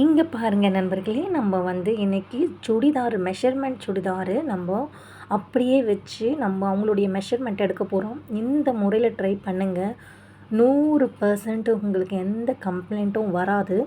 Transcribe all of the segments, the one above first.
இங்கே பாருங்கள் நண்பர்களே நம்ம வந்து இன்றைக்கி சுடிதார் மெஷர்மெண்ட் சுடிதார் நம்ம அப்படியே வச்சு நம்ம அவங்களுடைய மெஷர்மெண்ட் எடுக்க போகிறோம் இந்த முறையில் ட்ரை பண்ணுங்கள் நூறு பர்சன்ட் உங்களுக்கு எந்த கம்ப்ளைண்ட்டும் வராது.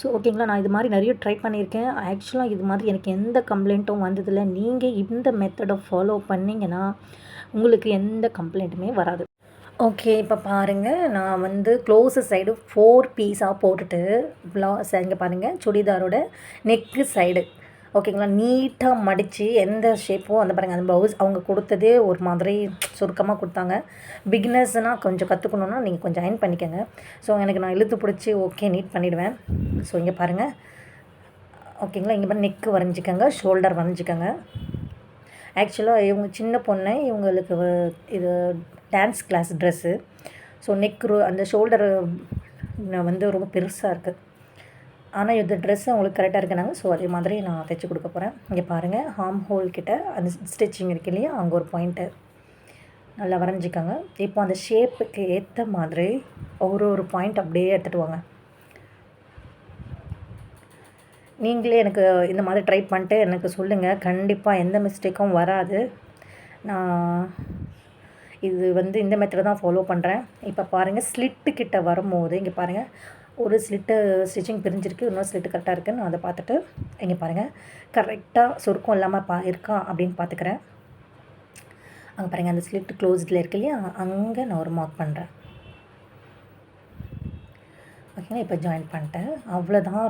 ஸோ ஓகேங்களா நான் இது மாதிரி நிறைய ட்ரை பண்ணியிருக்கேன். ஆக்சுவலாக இது மாதிரி எனக்கு எந்த கம்ப்ளைண்ட்டும் வந்ததில்லை. நீங்கள் இந்த மெத்தடை ஃபாலோ பண்ணிங்கன்னா உங்களுக்கு எந்த கம்ப்ளைண்ட்டுமே வராது. ஓகே இப்போ பாருங்கள் நான் வந்து க்ளோஸு சைடு ஃபோர் பீஸாக போட்டுட்டு ப்ளவுஸ் இங்கே பாருங்கள் சுடிதாரோட நெக்கு சைடு ஓகேங்களா நீட்டாக மடித்து எந்த ஷேப்போ அந்த பாருங்கள் அந்த ப்ளவுஸ் அவங்க கொடுத்ததே ஒரு மாதிரி சுருக்கமாக கொடுத்தாங்க. பிகினர்ஸ்னால் கொஞ்சம் கற்றுக்கணுன்னா நீங்கள் கொஞ்சம் அயன் பண்ணிக்கோங்க. ஸோ எனக்கு நான் இழுத்து பிடிச்சி ஓகே நீட் பண்ணிவிடுவேன் ஸோ இங்கே பாருங்கள் ஓகேங்களா இங்கே பாருங்கள் நெக்கு வரைஞ்சிக்கோங்க ஷோல்டர் வரைஞ்சிக்கோங்க. ஆக்சுவலாக இவங்க சின்ன பொண்ணை இவங்களுக்கு இது dance class dress so neck அந்த ஷோல்டரு வந்து ரொம்ப பெருசாக இருக்குது ஆனால் இந்த ட்ரெஸ் அவங்களுக்கு கரெக்டாக இருக்குனாங்க ஸோ அதே மாதிரி நான் தைச்சி கொடுக்க போகிறேன் இங்கே பாருங்கள் ஹார்ம் ஹோல் கிட்ட அந்த ஸ்டிச்சிங் இருக்கு இல்லையா அங்கே ஒரு பாயிண்ட்டு நல்லா வரைஞ்சிக்கோங்க. இப்போ அந்த ஷேப்புக்கு ஏற்ற மாதிரி ஒரு ஒரு பாயிண்ட் அப்படியே எடுத்துகிட்டு வாங்க. நீங்களே எனக்கு இந்த மாதிரி ட்ரை பண்ணிட்டு எனக்கு சொல்லுங்கள் கண்டிப்பாக எந்த மிஸ்டேக்கும் வராது. நான் இது வந்து இந்த மெத்தடை தான் ஃபாலோ பண்ணுறேன் இப்போ பாருங்கள் ஸ்லிட்டு கிட்ட வரும்போது இங்கே பாருங்கள் ஒரு ஸ்லிட்டு ஸ்டிச்சிங் பிரிஞ்சிருக்கு இன்னொரு ஸ்லிட்டு கரெக்டாக இருக்குன்னு நான் அதை பார்த்துட்டு இங்கே பாருங்கள் கரெக்டாக சுருக்கம் இல்லாமல் பா இருக்கா அப்படின்னு பார்த்துக்கிறேன். அங்கே பாருங்கள் அந்த ஸ்லிட்டு க்ளோஸ்டில் இருக்கு இல்லையா அங்கே நான் ஒரு மார்க் பண்ணுறேன் ஓகேங்களா இப்போ ஜாயின் பண்ணிட்டேன். அவ்வளோதான்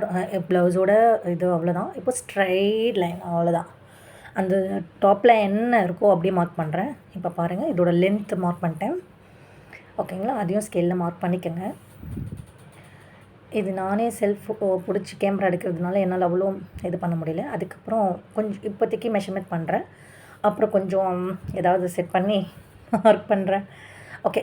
ப்ளவுஸோட இது அவ்வளோதான் இப்போ ஸ்ட்ரைட் லைன் அவ்வளோதான் அந்த டாப்பில் என்ன இருக்கோ அப்படியே மார்க் பண்ணுறேன் இப்போ பாருங்கள் இதோட லென்த் மார்க் பண்ணிட்டேன். ஓகேங்களா அதையும் ஸ்கேலில் மார்க் பண்ணிக்கோங்க. இது நானே செல்ஃப் பிடிச்சி கேமரா எடுக்கிறதுனால என்னால் அவ்வளோ இது பண்ண முடியல. அதுக்கப்புறம் கொஞ்சம் இப்போதைக்கு மெஷர்மெண்ட் பண்ணுறேன் அப்புறம் கொஞ்சம் ஏதாவது செட் பண்ணி மார்க் பண்ணுறேன் ஓகே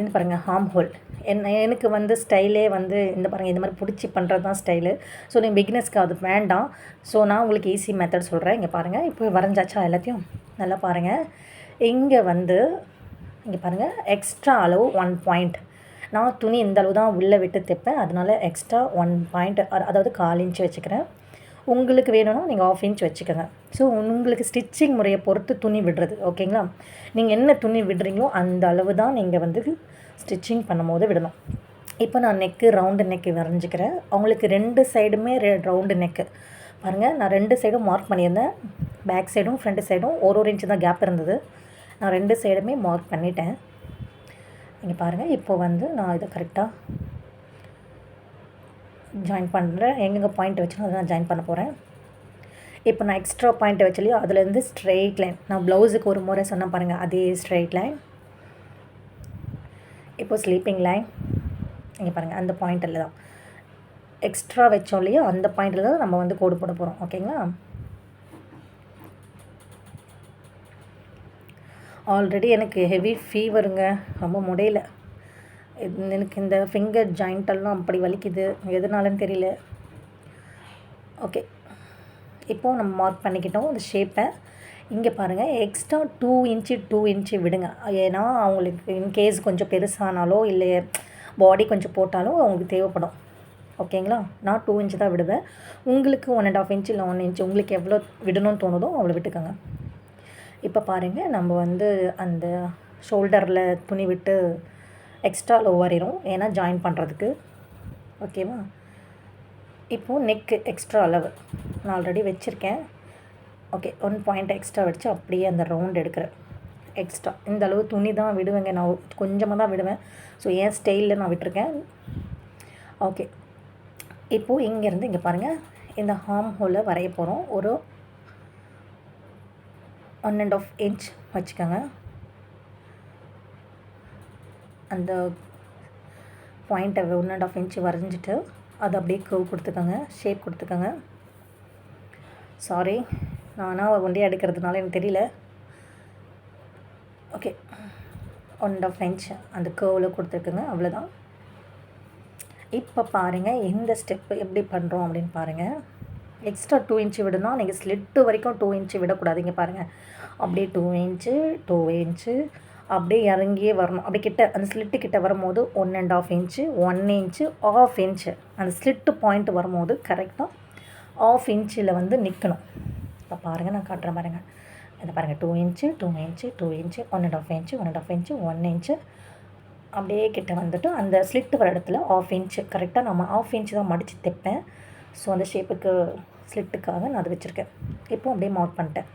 இது பாருங்கள் ஹார்ம் ஹோல் என்ன எனக்கு வந்து ஸ்டைலே வந்து இந்த பாருங்கள் இந்த மாதிரி பிடிச்சி பண்ணுறது தான் ஸ்டைலு ஸோ நீங்கள் பிகினஸ்க்கு அது வேண்டாம். ஸோ நான் உங்களுக்கு ஈஸி மெத்தட் சொல்கிறேன் இங்கே பாருங்கள் இப்போ வரைஞ்சாச்சா எல்லாத்தையும்? நல்லா பாருங்கள் இங்கே வந்து இங்கே பாருங்கள் எக்ஸ்ட்ரா அளவு ஒன் பாயிண்ட் நான் துணி இந்த அளவு தான் உள்ளே விட்டு தைப்பேன். அதனால எக்ஸ்ட்ரா ஒன் பாயிண்ட் அதாவது கால் இன்ச்சு வச்சுக்கிறேன். உங்களுக்கு வேணும்னா நீங்கள் ஆஃப் இன்ச் வச்சுக்கோங்க. ஸோ உங்களுக்கு ஸ்டிச்சிங் முறையை பொறுத்து துணி விடுறது ஓகேங்களா நீங்கள் என்ன துணி விடுறீங்களோ அந்த அளவு தான் நீங்கள் வந்து ஸ்டிச்சிங் பண்ணும்போது விடணும். இப்போ நான் நெக்கு ரவுண்டு நெக்கு வரைஞ்சிக்கிறேன். அவங்களுக்கு ரெண்டு சைடுமே ரெ ரவுண்டு நெக்கு பாருங்கள் நான் ரெண்டு சைடும் மார்க் பண்ணியிருந்தேன். பேக் சைடும் ஃப்ரண்ட் சைடும் ஒரு ஒரு இன்ச்சு தான் கேப் இருந்தது. நான் ரெண்டு சைடுமே மார்க் பண்ணிட்டேன். நீங்கள் பாருங்கள் இப்போ வந்து நான் இதை கரெக்டாக ஜாயின் பண்ணுறேன் எங்கெங்கே பாயிண்ட் வச்சுனோ அதை நான் ஜாயின் பண்ண போகிறேன் இப்போ நான் எக்ஸ்ட்ரா பாயிண்ட் வச்சுலையோ அதுலேருந்து ஸ்ட்ரெயிட் லைன் நான் ப்ளவுஸுக்கு ஒரு முறை சொன்ன பாருங்கள் அதே ஸ்ட்ரெயிட் லைன் இப்போ ஸ்லீப்பிங் லைன் இங்கே பாருங்கள் அந்த பாயிண்டில் தான். எக்ஸ்ட்ரா வச்சோம் இல்லையோ அந்த பாயிண்டில் தான் நம்ம வந்து கோடு போட போகிறோம் ஓகேங்களா ஆல்ரெடி எனக்கு ஹெவி ஃபீவருங்க ரொம்ப முடியல. எனக்கு இந்த ஃபிங்கர் ஜாயிண்டெல்லாம் அப்படி வலிக்குது. எதனாலன்னு தெரியல. ஓகே இப்போது நம்ம மார்க் பண்ணிக்கிட்டோம் அந்த ஷேப்பை இங்கே பாருங்கள் extra two inch two inch விடுங்க. ஏன்னா அவங்களுக்கு இன்கேஸ் கொஞ்சம் பெருசானாலோ இல்லை பாடி கொஞ்சம் போட்டாலோ அவங்களுக்கு தேவைப்படும். ஓகேங்களா நான் டூ இன்ச்சு தான் விடுவேன். உங்களுக்கு ஒன் அண்ட் ஆஃப் இன்ச்சு இல்லை ஒன் இன்ச் உங்களுக்கு எவ்வளோ விடணும்னு தோணுதோ அவ்வளோ விட்டுக்கோங்க. இப்போ பாருங்கள் நம்ம வந்து அந்த ஷோல்டரில் துணி விட்டு எக்ஸ்ட்ரா லோ வரைகிறோம் ஏன்னா ஜாயின் பண்ணுறதுக்கு ஓகேவா இப்போது நெக்கு எக்ஸ்ட்ரா அளவு. நான் ஆல்ரெடி வச்சுருக்கேன். ஓகே ஒன் பாயிண்ட் எக்ஸ்ட்ரா வச்சு அப்படியே அந்த ரவுண்ட் எடுக்கிறேன். எக்ஸ்ட்ரா இந்த அளவு துணி தான் விடுவேங்க. நான் கொஞ்சமாக தான் விடுவேன். ஸோ ஏன் ஸ்டைலில் நான் விட்டுருக்கேன். ஓகே இப்போது இங்கேருந்து இங்கே பாருங்கள் இந்த ஹார்ம் ஹோலை வரைய போகிறோம் ஒரு ஒன் அண்ட் ஆஃப் இன்ச் வச்சுக்கோங்க. அந்த பாயிண்ட்டை ஒன் அண்ட் ஆஃப் இன்ச்சு வரைஞ்சிட்டு அதை அப்படியே கர்வ் கொடுத்துக்கோங்க ஷேப் கொடுத்துக்கோங்க. சாரி நானாக ஒண்டியாக எடுக்கிறதுனால எனக்கு தெரியல. Okay one and half inch அந்த கர்வில் கொடுத்துருக்குங்க அவ்வளோதான் இப்போ பாருங்கள் எந்த ஸ்டெப்பு எப்படி பண்ணுறோம் அப்படின்னு பாருங்கள் எக்ஸ்ட்ரா டூ இன்ச்சு விடணும் நீங்கள் ஸ்லிட்டு வரைக்கும் டூ இன்ச்சு விடக்கூடாது. இங்கே பாருங்கள் அப்படியே டூ இன்ச்சு டூ இன்ச்சு அப்படியே இறங்கியே வரணும். அப்படி கிட்ட அந்த ஸ்லிட்டு கிட்ட வரும்போது one and half inch one inch half inch அந்த ஸ்லிட்டு பாயிண்ட் வரும்போது கரெக்டாக ஆஃப் இன்ச்சில் வந்து நிற்கணும் இப்போ பாருங்கள் நான் காட்டுறேன் பாருங்கள் இதை பாருங்கள் two inch two inch two inch one and half inch one and half inch one inch அப்படியே கிட்ட வந்துட்டு அந்த ஸ்லிட்டு வர இடத்துல ஆஃப் இன்ச்சு கரெக்டாக நம்ம ஆஃப் இன்ச்சு தான் மடித்து தைப்பேன். ஸோ அந்த ஷேப்புக்கு ஸ்லிட்டுக்காக நான் அது வச்சுருக்கேன். இப்போ அப்படியே மார்க் பண்ணிட்டேன்.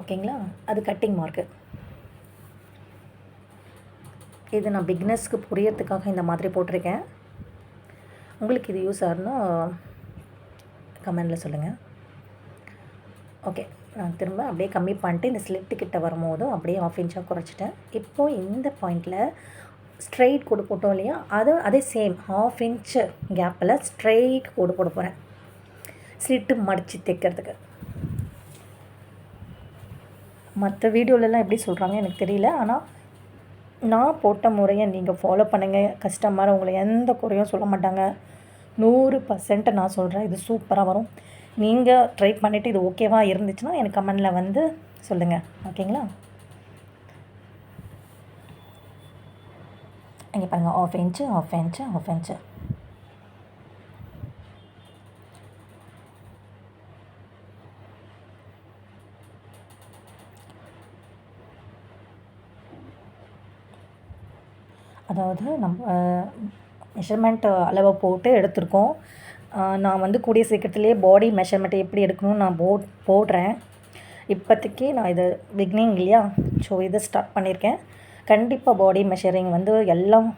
ஓகேங்களா அது கட்டிங் மார்க்கு இது நான் பிக்னஸ்க்கு புரியறதுக்காக இந்த மாதிரி போட்டிருக்கேன். உங்களுக்கு இது யூஸ் ஆகுனா கமெண்டில் சொல்லுங்கள் ஓகே நான் திரும்ப அப்படியே கம்மி பண்ணிட்டு இந்த ஸ்லிட்டு கிட்ட வரும்போது அப்படியே ஆஃப் இன்ச்சாக குறைச்சிட்டேன். இப்போது இந்த பாயிண்டில் ஸ்ட்ரெயிட் கோடு போட்டோம் இல்லையா? அது அதே சேம் ஹாஃப் இன்ச்சு கேப்பில் ஸ்ட்ரெயிட் கோடு போட போகிறேன் ஸ்லிட்டு மடித்து தைக்கிறதுக்கு மற்ற வீடியோலலாம் எப்படி சொல்கிறாங்க எனக்கு தெரியல. ஆனால் நான் போட்ட முறையை நீங்கள் ஃபாலோ பண்ணுங்கள் கஸ்டமர் உங்களை எந்த குறையும் சொல்ல மாட்டாங்க. நூறு பர்சன்ட்டு நான் சொல்கிறேன் இது சூப்பராக வரும். நீங்கள் ட்ரை பண்ணிவிட்டு இது ஓகேவாக இருந்துச்சுன்னா எனக்கு கமெண்டில் வந்து சொல்லுங்கள் ஓகேங்களா இங்கே பாருங்கள் half inch half inch half inch அதாவது நம்ம மெஷர்மெண்ட் அளவை போட்டு எடுத்திருக்கோம். நான் வந்து கூடிய சீக்கிரத்துலேயே பாடி மெஷர்மெண்ட் எப்படி எடுக்கணும்னு நான் போ போடுறேன். இப்போதைக்கு நான் இது பிகினிங் இல்லையா? ஸோ இதை ஸ்டார்ட் பண்ணியிருக்கேன். கண்டிப்பாக பாடி மெஷரிங் வந்து எல்லாம்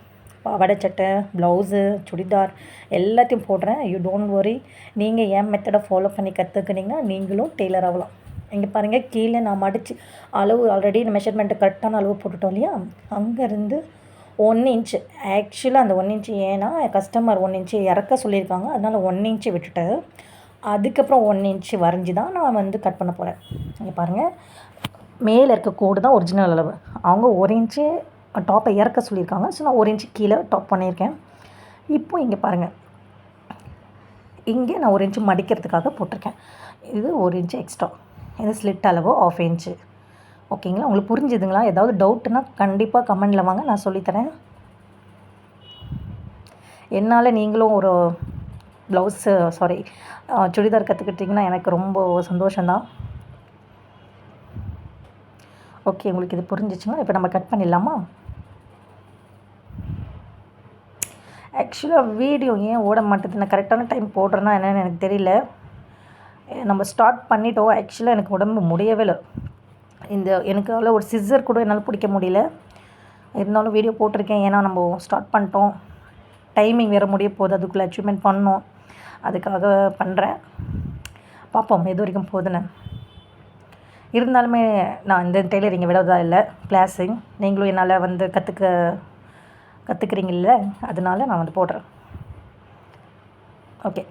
பாவாடை சட்டை ப்ளவுஸு சுடிதார் எல்லாத்தையும் போடுறேன். யூ டோன்ட் வரி நீங்கள் என் மெத்தடை ஃபாலோ பண்ணி கற்றுக்குனிங்கன்னா நீங்களும் டெய்லர் ஆகலாம். இங்கே பாருங்கள் கீழே நான் மடித்து அளவு ஆல்ரெடி மெஷர்மெண்ட்டு கரெக்டான அளவு போட்டுட்டோம் இல்லையா? அங்கேருந்து ஒன் இன்ச்சு ஆக்சுவலாக அந்த ஒன் இன்ச்சு ஏன்னா கஸ்டமர் ஒன் இன்ச்சு இறக்க சொல்லியிருக்காங்க. அதனால் ஒன் இன்ச்சு விட்டுட்டு அதுக்கப்புறம் ஒன் இன்ச்சு வரைஞ்சி தான் நான் வந்து கட் பண்ண போகிறேன் இங்கே பாருங்கள் மேலே இருக்க கோடு தான் ஒரிஜினல் அளவு. அவங்க ஒரு இன்ச்சு டாப்பை இறக்க சொல்லியிருக்காங்க. ஸோ நான் ஒரு இன்ச்சு கீழே டாப் பண்ணியிருக்கேன். இப்போ இங்கே பாருங்கள் இங்கே நான் ஒரு இன்ச்சு மடிக்கிறதுக்காக போட்டிருக்கேன். இது ஒரு இன்ச்சு எக்ஸ்ட்ரா இது ஸ்லிட் அளவு ஆஃப் இன்ச்சு ஓகேங்களா? உங்களுக்கு புரிஞ்சுதுங்களா? ஏதாவது டவுட்டுன்னா கண்டிப்பாக கமெண்டில் வாங்க நான் சொல்லித்தரேன். என்னால் நீங்களும் ஒரு ப்ளவுஸு சாரி சுடிதார் கற்றுக்கிட்டிங்கன்னா எனக்கு ரொம்ப சந்தோஷம்தான். ஓகே உங்களுக்கு இது புரிஞ்சிச்சுங்களா? இப்போ நம்ம கட் பண்ணிடலாமா? ஆக்சுவலாக வீடியோ ஏன் ஓட மாட்டேது? நான் கரெக்டான டைம் போடுறேன்னா என்னன்னு எனக்கு தெரியல. நம்ம ஸ்டார்ட் பண்ணிட்டோம். ஆக்சுவலாக எனக்கு உடம்பு முடியவே இல்லை. இந்த எனக்கு அவ்வளோ ஒரு சிஸ்ஸர் கூட என்னால் பிடிக்க முடியல. இருந்தாலும் வீடியோ போட்டிருக்கேன். ஏன்னா நம்ம ஸ்டார்ட் பண்ணிட்டோம். டைமிங் வேறு முடிய போகுது. அதுக்குள்ளே அச்சீவ்மெண்ட் பண்ணோம் அதுக்காக பண்ணுறேன் பார்ப்போம். எது வரைக்கும் போகுதுன்னு. இருந்தாலுமே நான் இந்த டெய்லரிங்கை விடதா இல்லை. கிளாஸிங் நீங்களும் என்னால் வந்து கற்றுக்க கற்றுக்குறீங்கல்ல அதனால நான் வந்து போடுறேன். ஓகே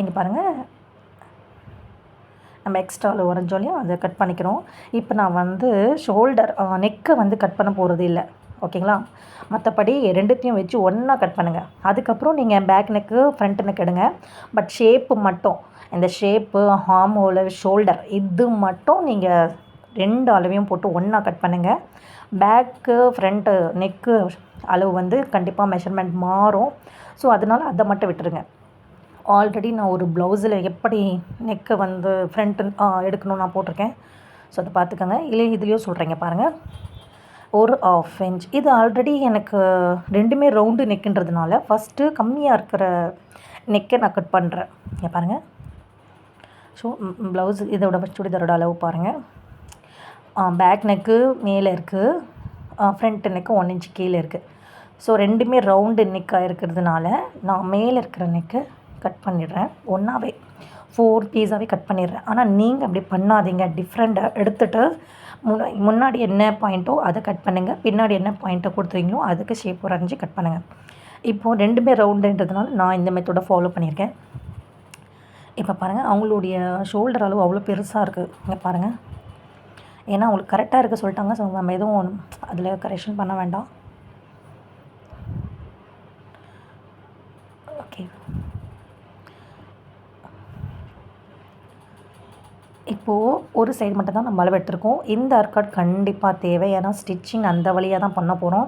இங்கே பாருங்கள் நம்ம எக்ஸ்ட்ராவில் வரைஞ்சோம் இல்லையா அதை கட் பண்ணிக்கிறோம். இப்போ நான் வந்து ஷோல்டர் நெக்கை வந்து கட் பண்ண போகிறது இல்லை. ஓகேங்களா மற்றபடி ரெண்டுத்தையும் வச்சு ஒன்றா கட் பண்ணுங்கள் அதுக்கப்புறம் நீங்கள் பேக் நெக்கு ஃப்ரண்ட் நெக் எடுங்க. பட் ஷேப்பு மட்டும். இந்த ஷேப்பு ஹார்ம் ஷோல்டர் இது மட்டும் நீங்கள் ரெண்டு அளவையும் போட்டு ஒன்றா கட் பண்ணுங்கள் பேக்கு ஃப்ரண்ட்டு நெக்கு அளவு வந்து கண்டிப்பாக மெஷர்மெண்ட் மாறும். ஸோ அதனால் அதை மட்டும் விட்டுருங்க. ஆல்ரெடி நான் ஒரு ப்ளவுஸில் எப்படி நெக்கை வந்து ஃப்ரண்ட் எடுக்கணும்னு நான் போட்டிருக்கேன். ஸோ அதை பார்த்துக்கோங்க. இல்லை இதுலேயும் சொல்கிறேங்க பாருங்கள் ஒரு ஆஃப் இன்ச் இது ஆல்ரெடி எனக்கு ரெண்டுமே ரவுண்டு நெக்குன்றதுனால ஃபஸ்ட்டு கம்மியாக இருக்கிற நெக்கை நான் கட் பண்ணுறேன் இங்கே பாருங்கள் ஸோ ப்ளவுஸ் இதோட சுடிதாரோட அளவு பாருங்கள் பேக் நெக்கு மேலே இருக்குது ஃப்ரண்ட் நெக்கு ஒன் இன்ச் கீழே இருக்குது ஸோ ரெண்டுமே ரவுண்டு நெக்காக இருக்கிறதுனால நான் மேலே இருக்கிற நெக்கை கட் பண்ணிடுறேன். ஒன்றாவே ஃபோர் பீஸாகவே கட் பண்ணிடுறேன். ஆனால் நீங்கள் அப்படி பண்ணாதீங்க. டிஃப்ரெண்ட்டாக எடுத்துகிட்டு முன்னா முன்னாடி என்ன பாயிண்ட்டோ அதை கட் பண்ணுங்கள் பின்னாடி என்ன பாயிண்ட்டை கொடுத்துருங்களோ அதுக்கு ஷேப் வரைஞ்சி கட் பண்ணுங்கள் இப்போது ரெண்டுமே ரவுண்டுன்றதுனால நான் இந்த மெத்தடை ஃபாலோ பண்ணியிருக்கேன். இப்போ பாருங்கள் அவங்களுடைய ஷோல்டர் அளவு அவ்வளோ பெருசாக இருக்குது இங்கே பாருங்கள் ஏன்னா அவங்களுக்கு கரெக்டாக இருக்க சொல்லிட்டாங்க. ஸோ நம்ம எதுவும் அதில் கரெக்ஷன் பண்ண வேண்டாம் ஓகே இப்போது ஒரு சைடு மட்டும் தான் நம்ம அளவு எடுத்திருக்கோம். இந்த அர்க்காட் கண்டிப்பாக தேவை. ஏன்னா ஸ்டிச்சிங் அந்த வழியாக தான் பண்ண போகிறோம்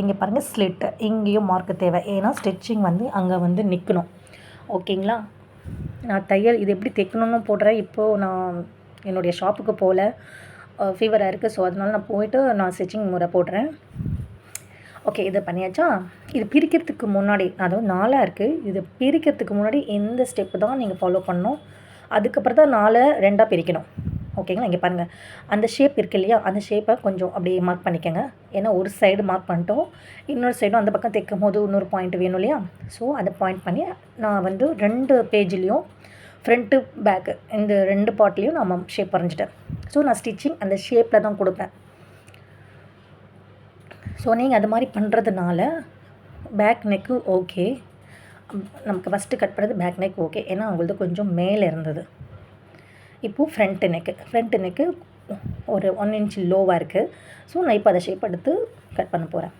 இங்கே பாருங்கள் ஸ்லிட்டு இங்கேயும் மார்க்கு தேவை. ஏன்னா ஸ்டிச்சிங் வந்து அங்கே வந்து நிற்கணும் ஓகேங்களா? நான் தையல் இது எப்படி தைக்கணும்னு போடுறேன். இப்போது நான் என்னுடைய ஷாப்புக்கு போகல. ஃபீவராக இருக்குது ஸோ அதனால நான் போயிட்டு நான் ஸ்டிச்சிங் முறை போடுறேன். ஓகே இது பண்ணியாச்சா? இது பிரிக்கிறதுக்கு முன்னாடி அதுவும் நாலாக இருக்குது இது பிரிக்கிறதுக்கு முன்னாடி எந்த ஸ்டெப்பு தான் நீங்கள் ஃபாலோ பண்ணணும். அதுக்கப்புறம் தான் நாலை ரெண்டாக பிரிக்கணும். ஓகேங்களா இங்கே பாருங்கள் அந்த ஷேப் இருக்கு இல்லையா? அந்த ஷேப்பை கொஞ்சம் அப்படியே மார்க் பண்ணிக்கோங்க. ஏன்னா ஒரு சைடு மார்க் பண்ணிட்டோம். இன்னொரு சைடும் அந்த பக்கம் தைக்கும் போது இன்னொரு பாயிண்ட் வேணும் இல்லையா? ஸோ அதை பாயிண்ட் பண்ணி நான் வந்து ரெண்டு பேஜ்லேயும் ஃப்ரண்ட்டு பேக்கு இந்த ரெண்டு பாட்லேயும் நான் ஷேப் வரைஞ்சிட்டேன். ஸோ நான் ஸ்டிச்சிங் அந்த ஷேப்பில் தான் கொடுப்பேன். ஸோ நீங்கள் அது மாதிரி பண்ணுறதுனால பேக் நெக்கு ஓகே நமக்கு ஃபஸ்ட்டு கட் பண்ணது பேக் நெக் ஓகே ஏன்னா அவங்களது கொஞ்சம் மேலே இருந்தது. இப்போது ஃப்ரண்ட் நெக்கு ஃப்ரண்ட் நெக்கு ஒரு ஒன் இன்ச் லோவாக இருக்குது ஸோ நான் இப்போ அதை ஷேப் எடுத்து கட் பண்ண போகிறேன்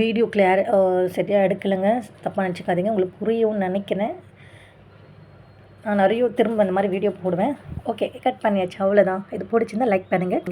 வீடியோ கிளியர் uh, சரியாக எடுக்கலைங்க. தப்பாக நினச்சிக்காதீங்க. உங்களுக்கு புரியும்னு நினைக்கிறேன். நான் நிறைய திரும்ப இந்த மாதிரி வீடியோ போடுவேன். ஓகே கட் பண்ணியாச்சு. அவ்வளோதான் இது பிடிச்சிருந்தா லைக் பண்ணுங்கள்